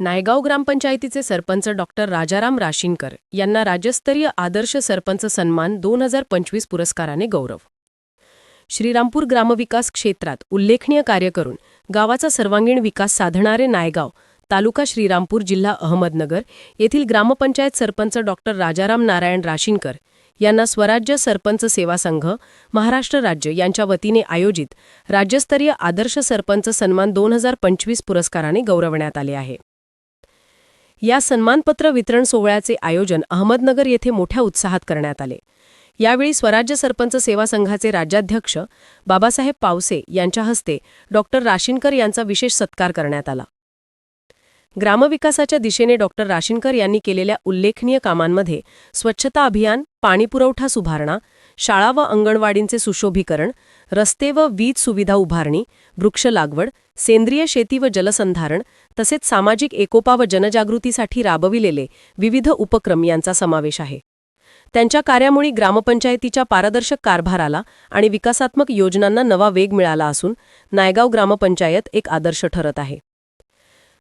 नायगाव ग्रामपंचायतीचे सरपंच डॉक्टर राजाराम राशींकर यांना राज्यस्तरीय आदर्श सरपंच सन्मान दोन हजार पंचवीस पुरस्काराने गौरव. श्रीरामपूर ग्रामविकास क्षेत्रात उल्लेखनीय कार्य करून गावाचा सर्वांगीण विकास साधणारे नायगाव तालुका श्रीरामपूर जिल्हा अहमदनगर येथील ग्रामपंचायत सरपंच डॉक्टर राजाराम नारायण राशींकर यांना स्वराज्य सरपंच सेवा संघ महाराष्ट्र राज्य यांच्या वतीने आयोजित राज्यस्तरीय आदर्श सरपंच सन्मान दोन हजार पंचवीस पुरस्काराने गौरवण्यात आले आहे. या सन्मानपत्र वितरण सोहळ्याचे आयोजन अहमदनगर येथे मोठ्या उत्साहात करण्यात आले. यावेळी स्वराज्य सरपंच सेवा संघाचे राज्याध्यक्ष बाबासाहेब पावसे यांच्या हस्ते डॉक्टर राशीनकर यांचा विशेष सत्कार करण्यात आला. ग्रामविकासाच्या दिशेने डॉक्टर राशीनकर यांनी केलेल्या उल्लेखनीय कामांमध्ये स्वच्छता अभियान पाणीपुरवठा सुधारणा शाळा व अंगणवाडींचे सुशोभीकरण रस्ते व वीज सुविधा उभारणी वृक्ष लागवड सेंद्रिय शेती व जलसंधारण तसेच सामाजिक एकोपा व जनजागृतीसाठी राबविलेले विविध उपक्रम यांचा समावेश आहे. त्यांच्या कार्यामुळे ग्रामपंचायतीच्या पारदर्शक कारभाराला आणि विकासात्मक योजनांना नवा वेग मिळाला असून नायगाव ग्रामपंचायत एक आदर्श ठरत आहे.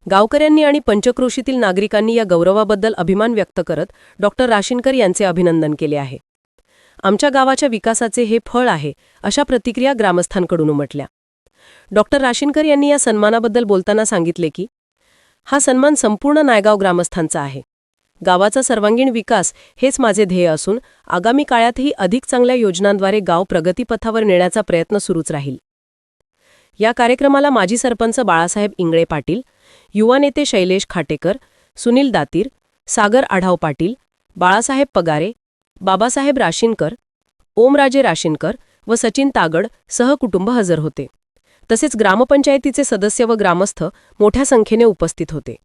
गावकऱ्यांनी आणि पंचक्रोशीतील नागरिकांनी या गौरवाबद्दल अभिमान व्यक्त करत डॉक्टर राशीनकर यांचे अभिनंदन केले आहे. आमच्या गावाच्या विकासाचे हे फळ आहे अशा प्रतिक्रिया ग्रामस्थांकडून उमटल्या. डॉक्टर राशीनकर यांनी या सन्मानाबद्दल बोलताना सांगितले की हा सन्मान संपूर्ण नायगाव ग्रामस्थांचा आहे. गावाचा सर्वांगीण विकास हेच माझे ध्येय असून आगामी काळातही अधिक चांगल्या योजनांद्वारे गाव प्रगतीपथावर नेण्याचा प्रयत्न सुरूच राहील. या कार्यक्रमाला माजी सरपंच बाळासाहेब इंगळे पाटील युवा नेते शैलेश खाटेकर सुनील दातीर सागर आढाव पाटील बाळासाहेब पगारे बाबासाहेब राशीनकर ओमराजे राशीनकर व सचिन तागड सहकुटुंब हजर होते. तसेच ग्रामपंचायतीचे सदस्य व ग्रामस्थ मोठ्या संख्येने उपस्थित होते.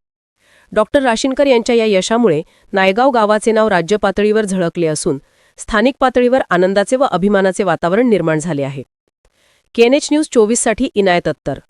डॉक्टर राशीनकर यांच्या या यशामुळे नायगाव गावाचे नाव राज्य पातळीवर झळकले असून स्थानिक पातळीवर आनंदाचे व अभिमानाचे वातावरण निर्माण झाले आहे. केएनएच न्यूज चोवीससाठी इनायत अत्तर.